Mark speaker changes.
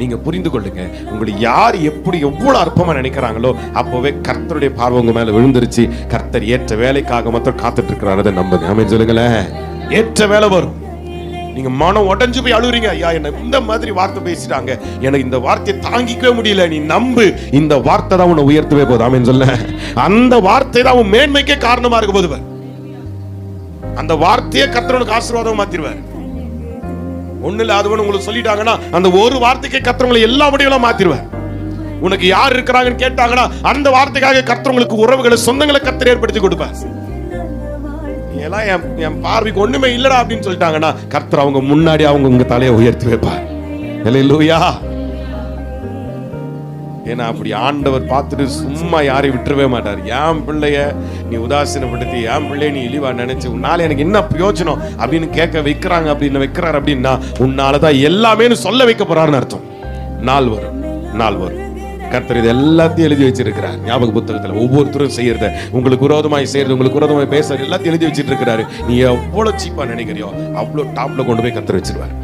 Speaker 1: நீங்க புரிந்து கொள்ளுங்க உங்களை யார் எப்படி எவ்வளவு அற்பமா நினைக்கிறாங்களோ அப்பவே கர்த்தருடைய பார்வை உங்க மேல விழுந்துருச்சு. கர்த்தர் ஏற்ற வேலைக்காக மாத்திரம் காத்துட்டு இருக்கிறாரு நம்புங்க. ஆமென் சொல்லுங்களேன். ஏற்ற வேலை வரும். நீங்க மனம் உடஞ்சு போய் அழுவுறீங்க ஐயா என்ன இந்த மாதிரி வார்த்தை பேசிட்டாங்க. எனக்கு இந்த வார்த்தையை தாங்கிக்கவே முடியல. நீ நம்பு. இந்த வார்த்தை தான் உன்னை உயர்த்தவே போதும் ஆமென் சொல்ல அந்த வார்த்தை தான் உன் மேன்மைக்கே காரணமா இருக்க போது அந்த வார்த்தையே கர்த்தரனுக்கு ஆசீர்வாதம் மாத்திருவார். ஒண்ணு இல்லை அது உங்களுக்கு சொல்லிட்டாங்கன்னா அந்த ஒரு வார்த்தைக்கே கர்த்தவங்களை எல்லா முடிவுகளும் மாத்திருவேன் உனக்கு யார் இருக்கிறாங்கன்னு கேட்டாங்கன்னா அந்த வார்த்தைக்காக கர்த்தவங்களுக்கு உறவுகளை சொந்தங்களை கத்திர ஏற்படுத்தி கொடுப்பேன் எல்லாம் என் என் பார்வைக்கு ஒண்ணுமே இல்லடா அப்படின்னு சொல்லிட்டாங்கன்னா கர்த்தர் அவங்க முன்னாடி அவங்க உங்க தலையை உயர்த்தி வைப்பார். இல்லையா ஏன்னா அப்படி ஆண்டவர் பார்த்துட்டு சும்மா யாரையும் விட்டுறவே மாட்டார். என் பிள்ளைய நீ உதாசீனப்படுத்தி என் பிள்ளைய நீ இழிவா நினைச்சு உன்னால எனக்கு என்ன பிரயோஜனம்? அப்படின்னு கேட்க வைக்கிறாங்க அப்படின்னு வைக்கிறார் அப்படின்னா உன்னால தான் எல்லாமே சொல்ல வைக்க போறாருன்னு அர்த்தம். நாள் வரும் நாள் வரும். கர்த்தர் இது எல்லாத்தையும் எழுதி வச்சிருக்கிறார். ஞாபக புத்தகத்தில் ஒவ்வொருத்தரும் செய்யறத உங்களுக்கு விரோதமாய் செய்யறது உங்களுக்கு விரோதமாய் பேசுறது எல்லாத்தையும் எழுதி வச்சிட்டு இருக்கிறாரு. நீ எவ்வளவு சீப்பா நினைக்கிறியோ அவ்வளவு டாப்ல கொண்டு போய் கர்த்தர் வச்சிருவார்.